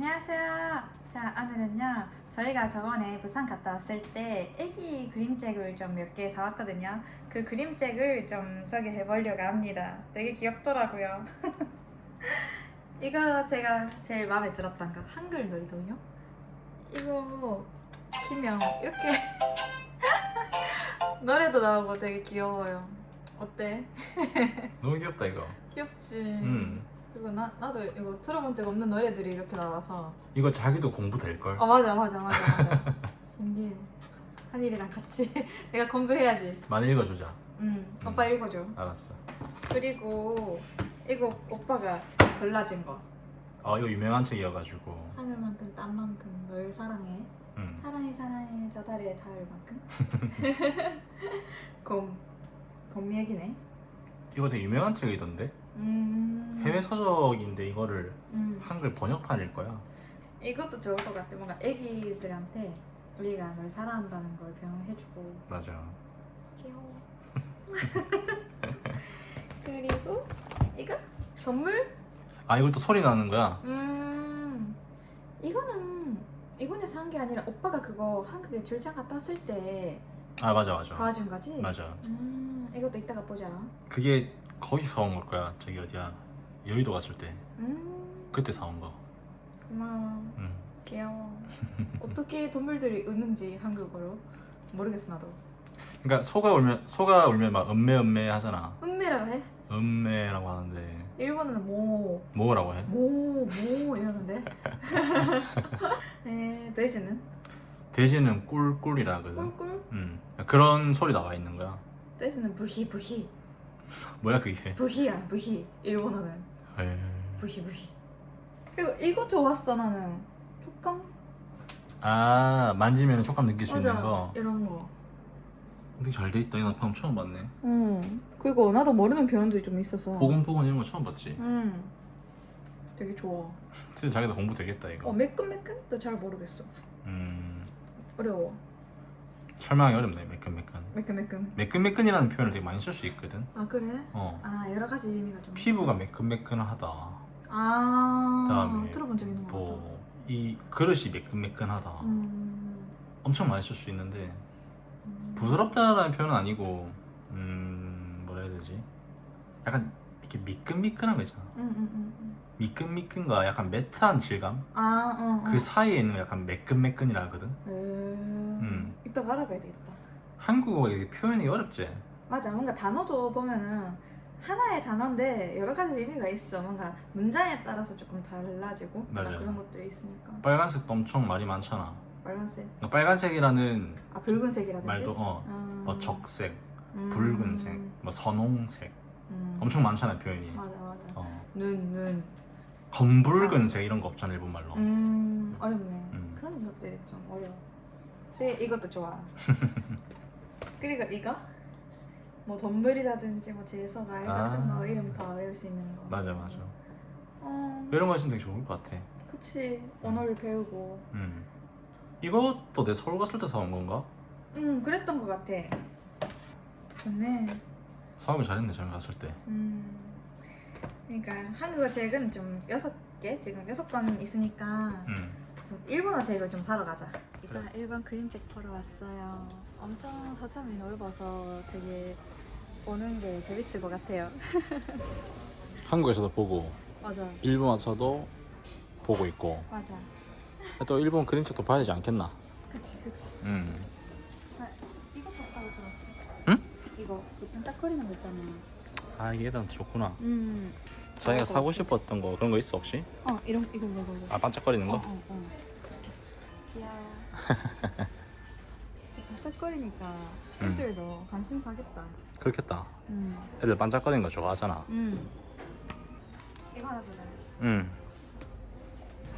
안녕하세요. 자, 오늘은요. 저희가 저번에 부산 갔다 왔을 때 애기 그림책을 좀 몇 개 사왔거든요. 그 그림책을 좀 소개해 보려고 합니다. 되게 귀엽더라고요. 이거 제가 제일 마음에 들었던 거 한글 놀이동요. 이거 키면 이렇게 노래도 나오고 되게 귀여워요. 어때? 너무 귀엽다 이거. 귀엽지? 음. 이거 나, 나도 이거 들어본 적 없는 노래들이 이렇게 나와서 이거 자기도 공부 될 걸. 어 맞아 맞아 맞아 맞아 신기해 한일이랑 같이 내가 공부해야지 많이 읽어주자. 응 오빠 읽어줘 알았어. 그리고 이거 오빠가 골라준 거어 이거 유명한 책이어가지고. 하늘만큼 땅만큼 널 사랑해 음. 사랑해 사랑해 저 달에 닿을 만큼 곰, 곰 얘기네 이거 되게 유명한 책이던데. 음, 해외 서적인데 이거를 음. 한글 번역판일 거야. 이것도 좋을 것 같아 뭔가 애기들한테 우리가 널 사랑한다는 걸 병해주고 맞아. 귀여워. 그리고 이거 선물? 아 이걸 또 소리 나는 거야. 음 이거는 이번에 산 게 아니라 오빠가 그거 한국에 출장 갔다 왔을 때 아 맞아 맞아. 사와준 거지? 맞아. 음 이것도 이따가 보자. 그게 거기서 사온 걸 거야. 저기 어디야? 여의도 갔을 때 음 그때 사온 거. 고마워. 음. 귀여워. 어떻게 동물들이 우는지 한국어로 모르겠어 나도. 그러니까 소가 울면 소가 울면 막 음메 음메 하잖아. 은매라고 해? 음메라고 하는데 일본어는 모, 뭐라고 해? 모, 모 이러는데. 네, 돼지는 돼지는 꿀꿀이라 하거든. 꿀꿀. 음. 그런 소리 나와 있는 거야. 돼지는 부히 부히 뭐야 그게? 부히야 부히. 일본어는 에이. 부히 부히. 그리고 이거 좋았어 나는. 촉감. 아 만지면 촉감 느낄 수 있는. 거. 이런 거. 되게 잘돼 있다. 이거 나 방금 처음 봤네. 응. 그리고 나도 모르는 표현들이 좀 있어서. 보건보건 이런 거 처음 봤지. 응. 되게 좋아. 진짜 자기도 공부 되겠다 이거. 어 매끈매끈도 잘 모르겠어. 음. 어려워. 설명하기 어렵네. 매끈매끈. 매끈매끈. 매끈매끈이라는 표현을 되게 많이 쓸 수 있거든. 아 그래? 어. 아 여러 가지 의미가 좀. 피부가 매끈매끈하다. 아. 그다음에 들어본 적 있는 것 같아. 뭐 이 그릇이 매끈매끈하다. 음. 엄청 많이 쓸 수 있는데 음. 부드럽다라는 표현은 아니고 음 뭐라 해야 되지? 약간 이렇게 미끈미끈한 거 있잖아. 응, 응, 응, 응. 미끈미끈과 약간 매트한 질감 아, 어, 어. 그 사이에 있는 거 약간 매끈매끈이라 하거든. 음. 음. 이따가 알아봐야 되겠다. 한국어 이게 표현이 어렵지. 맞아, 뭔가 단어도 보면은 하나의 단어인데 여러 가지 의미가 있어. 뭔가 문장에 따라서 조금 달라지고 뭔가 맞아요. 그런 것들이 있으니까. 빨간색도 엄청 말이 많잖아. 빨간색, 그러니까 빨간색이라는 아 붉은색이라든지. 말도 어, 음. 뭐 적색, 음. 붉은색, 뭐 선홍색 음. 엄청 많잖아 표현이. 맞아, 맞아. 어. 눈, 눈. 검붉은색 이런 거 없잖아 일본 말로. 음, 어렵네. 음. 그런 것들이 좀 어려워. 근데 이것도 좋아. 그리고 이거? 뭐 동물이라든지 뭐 제서 같은 아. 거 이름 다 외울 수 있는 거. 맞아 맞아. 어, 이런 거 있으면 되게 좋을 것 같아. 그치. 언어를 배우고. 음. 이것도 내 서울 갔을 때 사온 건가? 음, 그랬던 것 같아. 좋네. 사오길 잘했네 저기 갔을 때. 음. 그러니까 한국어 책은 좀 여섯 개 지금 여섯 권 있으니까 음. 좀 일본어 책을 좀 사러 가자. 그래. 자, 일본 그림책 보러 왔어요. 엄청 서점이 넓어서 되게 보는 게 재밌을 것 같아요. 한국에서도 보고 맞아, 일본 와서도 보고 있고 맞아. 또 일본 그림책도 봐야 되지 않겠나? 그치, 그치. 음. 나 이거 봤다고 들었어. 응? 이거 그 반짝거리는 거 있잖아. 아 이게 얘들한테 좋구나. 음. 자기가 그거 사고. 싶었던 거 그런 거 있어 혹시? 어, 이런 이거 이거 이거. 아 반짝거리는 어, 거? 어, 어. 귀여워. 반짝거리니까 음. 애들도 관심 가겠다. 그렇겠다. 음. 애들 반짝거리는 거 좋아하잖아. 음. 이거 하나 보자. 음.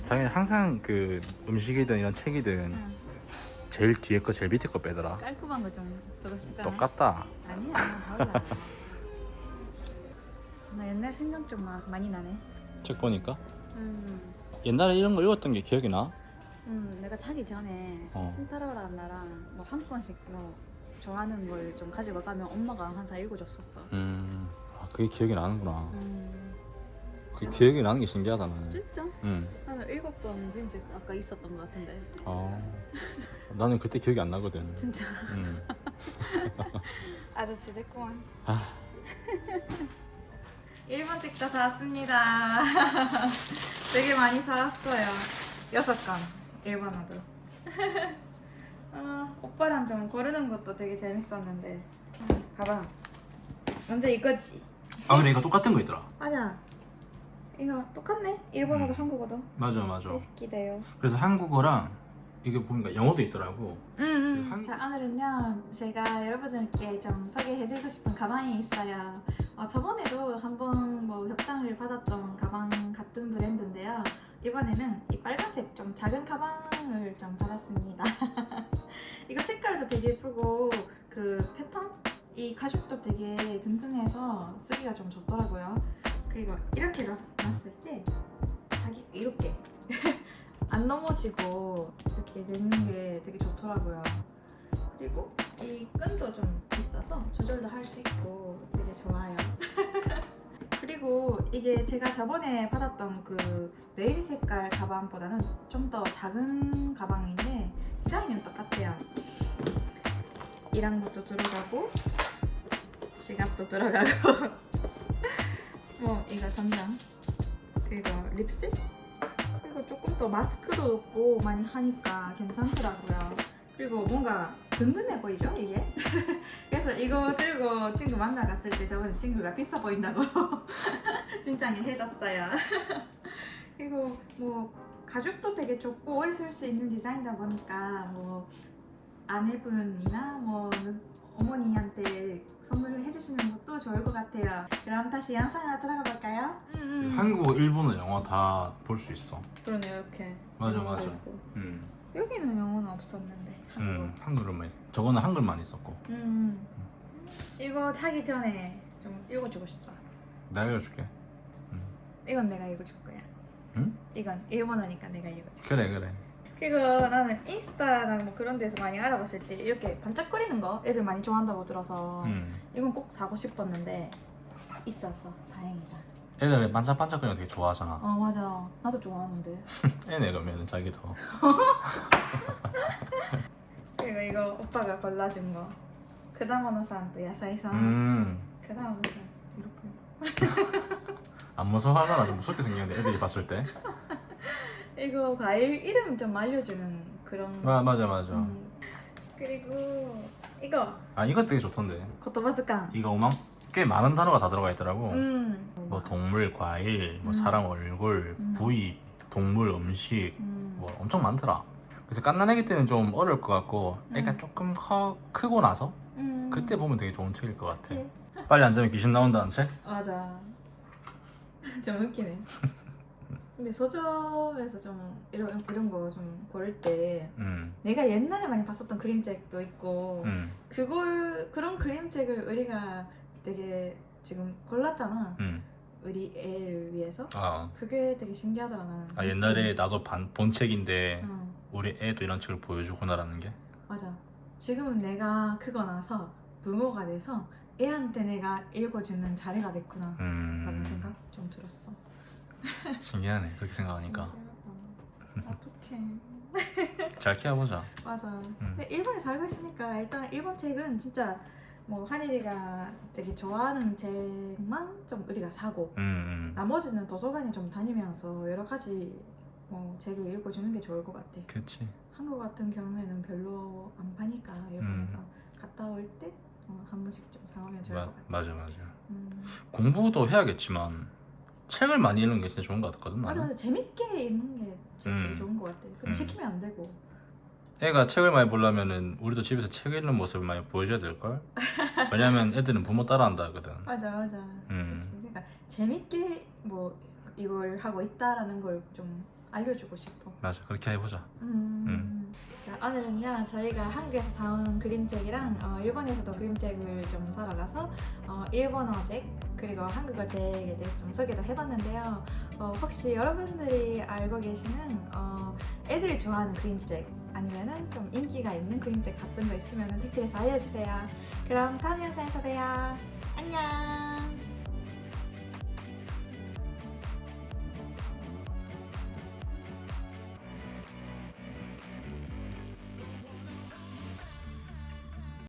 자기는 항상 그 음식이든 이런 책이든 응. 제일 뒤에 거 제일 밑에 거 빼더라. 깔끔한 거 좀 쓰고 싶다. 똑같다. 아니야, 달라. 나 옛날 생각 좀 나, 많이 나네. 책 보니까 음. 옛날에 이런 거 읽었던 게 기억이 나. 음, 내가 자기 전에 어. 신타로랑 나랑 뭐 한 권씩 뭐 좋아하는 걸 좀 가지고 가면 엄마가 항상 읽어줬었어. 음. 아 그게 기억이 나는구나. 음. 그 기억이 나는 게 신기하다 나는. 진짜? 응. 나는 읽었던 그림책 아까 있었던 것 같은데 아 나는 그때 기억이 안 나거든. 진짜 응. 아저씨 됐구만. 아 1번 책도 사왔습니다. 되게 많이 사왔어요. 여섯 권. 1번호도. 아, 오빠랑 좀 고르는 것도 되게 재밌었는데. 음, 봐봐. 먼저 이거지. 아 그래 이거 똑같은 거 있더라. 맞아. 이거 똑같네. 일본어도 음. 한국어도. 맞아 맞아. 비슷기대요. 그래서 한국어랑 이게 보니까 영어도 있더라고. 응, 응. 한- 자, 오늘은요, 제가 여러분들께 좀 소개해드리고 싶은 가방이 있어요. 어, 저번에도 한번 뭐 협찬을 받았던 가방 같은 브랜드인데요. 이번에는 이 빨간색 좀 작은 가방을 좀 받았습니다. 이거 색깔도 되게 예쁘고, 그 패턴? 이 가죽도 되게 든든해서 쓰기가 좀 좋더라고요. 그리고 이렇게 놔- 놨을 때, 자기 이렇게. 안 넘어지고 이렇게 내는 게 되게 좋더라고요. 그리고 이 끈도 좀 있어서 조절도 할 수 있고 되게 좋아요. 그리고 이게 제가 저번에 받았던 그 베이지 색깔 가방보다는 좀 더 작은 가방인데 디자인은 똑같아요. 이랑 것도 들어가고 지갑도 들어가고 뭐 이거 전장 그리고 립스틱 조금 더 마스크도 넣고 많이 하니까 괜찮더라고요. 그리고 뭔가 든든해 보이죠 이게? 그래서 이거 들고 친구 만나 갔을 때 저번에 친구가 비싸 보인다고 진짜게 해줬어요. 그리고 뭐 가죽도 되게 좋고 오래 쓸 수 있는 디자인이다 보니까 뭐 아내분이나 뭐 어머니한테 선물을 해주시는 것도 좋을 것 같아요. 그럼 다시 영상으로 들어가 볼까요? 음, 한국어, 일본어, 영어 다 볼 수 있어. 그러네요 이렇게. 맞아 맞아. 있고. 응. 여기는 영어는 없었는데 한국. 응. 한글만 있어. 저거는 한글만 있었고. 음. 이거 자기 전에 좀 읽어주고 싶다. 내가 읽어줄게. 이건 내가 읽어줄 거야. 응? 이건 일본어니까 내가 읽어줄. 그래 그래. 그리고 나는 인스타나 뭐 그런 데서 많이 알아봤을 때 이렇게 반짝거리는 거 애들 많이 좋아한다고 들어서 응. 이건 꼭 사고 싶었는데 있어서 다행이다. 애들 반짝반짝거리는 거 되게 좋아하잖아. 어 맞아. 나도 좋아하는데. 애네 그러면 자기도. 그리고 이거 오빠가 골라준 거. 그다모노산 또 야사이산. 음. 그다모노산 이렇게. 안 무서워할 만한 좀 무섭게 생겼는데 애들이 봤을 때. 이거 과일 이름 좀 알려주는 그런. 아 맞아 맞아. 음. 그리고 이거 아 이거 되게 좋던데. 고토바즈칸. 이거 오만 꽤 많은 단어가 다 들어가 있더라고. 음. 뭐 동물, 과일, 뭐 음. 사람 얼굴, 음. 부위, 동물 음식 음. 뭐 엄청 많더라. 그래서 깐난애기 때는 좀 어려울 것 같고 애가 음. 조금 커 크고 나서 음. 그때 보면 되게 좋은 책일 것 같아. 그치? 빨리 앉으면 귀신 나온다는 책? 맞아. 좀 웃기네. 근데 서점에서 좀 이런 이런 거 좀 고를 때 음, 내가 옛날에 많이 봤었던 그림책도 있고 음, 그걸 그런 그림책을 우리가 되게 지금 골랐잖아. 음. 우리 애를 위해서. 아, 그게 되게 신기하더라 나는. 아 옛날에 나도 반, 본 책인데 응. 우리 애도 이런 책을 보여주구나라는 게. 맞아. 지금은 내가 크고 나서 부모가 돼서 애한테 내가 읽어주는 자리가 됐구나. 라는 음, 생각 좀 들었어. 신기하네. 그렇게 생각하니까 어떡해. 잘 키워보자. 맞아. 음. 근데 일본에 살고 있으니까 일단 일본 책은 진짜 뭐 한일이가 되게 좋아하는 책만 좀 우리가 사고 음, 음. 나머지는 도서관에 좀 다니면서 여러 가지 뭐 책을 읽어주는 게 좋을 것 같아. 그치. 한국 같은 경우에는 별로 안 파니까 일본에서 갔다 올때 어, 한 번씩 좀 사오면 좋을 마, 것 같아. 맞아 맞아. 음. 공부도 해야겠지만 책을 많이 읽는 게 진짜 좋은 것 같거든 맞아, 나는. 맞아. 재밌게 읽는 게 진짜 되게 음. 좋은 것 같아. 근데 음. 시키면 안 되고. 애가 책을 많이 보려면은 우리도 집에서 책 읽는 모습을 많이 보여줘야 될 걸. 왜냐면 애들은 부모 따라한다 하거든. 맞아, 맞아. 음. 그치. 그러니까 재밌게 뭐 이걸 하고 있다라는 걸 좀 알려주고 싶어. 맞아 그렇게 해보자. 음. 자, 오늘은요 저희가 한국에서 사온 그림책이랑 어, 일본에서도 그림책을 좀 사러 가서 어, 일본어 책 그리고 한국어 책에 대해 좀 소개도 해봤는데요. 어, 혹시 여러분들이 알고 계시는 어, 애들이 좋아하는 그림책 아니면은 좀 인기가 있는 그림책 같은 거 있으면 댓글에서 알려주세요. 그럼 다음 영상에서 봬요. 안녕.